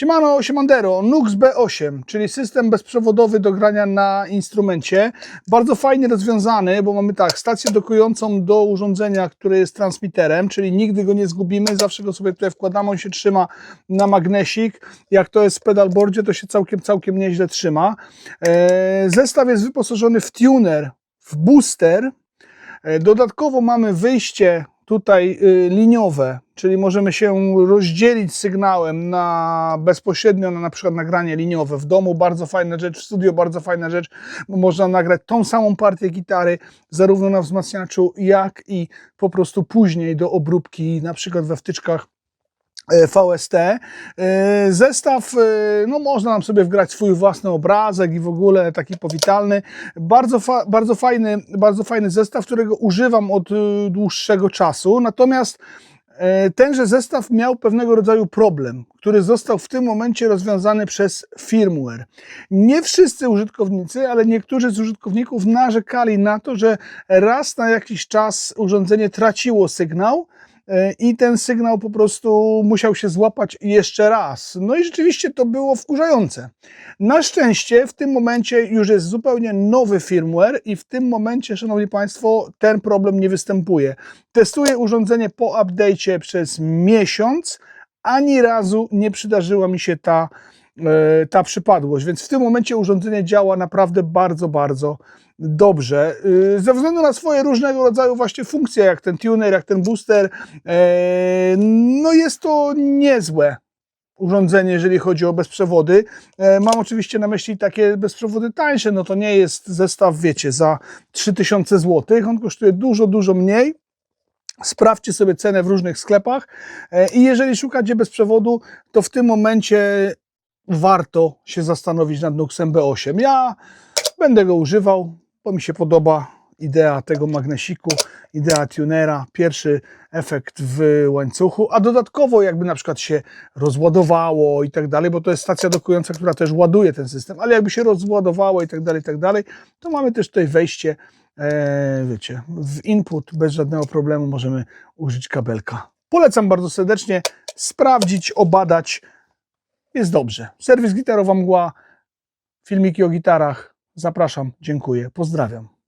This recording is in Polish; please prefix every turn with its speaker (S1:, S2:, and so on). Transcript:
S1: Siemano, Siemandero, Nux B8, czyli system bezprzewodowy do grania na instrumencie. Bardzo fajnie rozwiązany, bo mamy tak, stację dokującą do urządzenia, które jest transmiterem, czyli nigdy go nie zgubimy, zawsze go sobie tutaj wkładamy, on się trzyma na magnesik. Jak to jest w pedalboardzie, to się całkiem, całkiem nieźle trzyma. E, Zestaw jest wyposażony w tuner, w booster. E, Dodatkowo mamy wyjście tutaj y, liniowe, czyli możemy się rozdzielić sygnałem na bezpośrednio na na przykład nagranie liniowe. W domu, bardzo fajna rzecz, w studio bardzo fajna rzecz, bo można nagrać tą samą partię gitary zarówno na wzmacniaczu, jak i po prostu później do obróbki, na przykład we wtyczkach VST. E, Zestaw, e, no można nam sobie wgrać swój własny obrazek i w ogóle taki powitalny. Bardzo, fa bardzo, fajny, bardzo fajny zestaw, którego używam od e, dłuższego czasu. Natomiast e, tenże zestaw miał pewnego rodzaju problem, który został w tym momencie rozwiązany przez firmware. Nie wszyscy użytkownicy, ale niektórzy z użytkowników narzekali na to, że raz na jakiś czas urządzenie traciło sygnał, e, i ten sygnał po prostu musiał się złapać jeszcze raz. No i rzeczywiście to było wkurzające. Na szczęście w tym momencie już jest zupełnie nowy firmware i w tym momencie, szanowni państwo, ten problem nie występuje. Testuję urządzenie po update'cie przez miesiąc, ani razu nie przydarzyła mi się ta, e, ta przypadłość, więc w tym momencie urządzenie działa naprawdę bardzo, bardzo dobrze. Y, Ze względu na swoje różnego rodzaju właśnie funkcje, jak ten tuner, jak ten booster, e, no jest to niezłe urządzenie, jeżeli chodzi o bezprzewody. E, Mam oczywiście na myśli takie bezprzewody tańsze, no to nie jest zestaw, wiecie, za 3000 zł, on kosztuje dużo, dużo mniej. Sprawdźcie sobie cenę w różnych sklepach E, i jeżeli szukacie bezprzewodu, to w tym momencie warto się zastanowić nad Nuxem B8. Ja będę go używał, bo mi się podoba idea tego magnesiku, idea tunera, pierwszy efekt w łańcuchu, a dodatkowo jakby na przykład się rozładowało i tak dalej, bo to jest stacja dokująca, która też ładuje ten system, ale jakby się rozładowało i tak dalej, i tak dalej, to mamy też tutaj wejście, e, wiecie, w input bez żadnego problemu możemy użyć kabelka. Polecam bardzo serdecznie sprawdzić, obadać, jest dobrze. Serwis Gitarowa Mgła, filmiki o gitarach, zapraszam, dziękuję, pozdrawiam.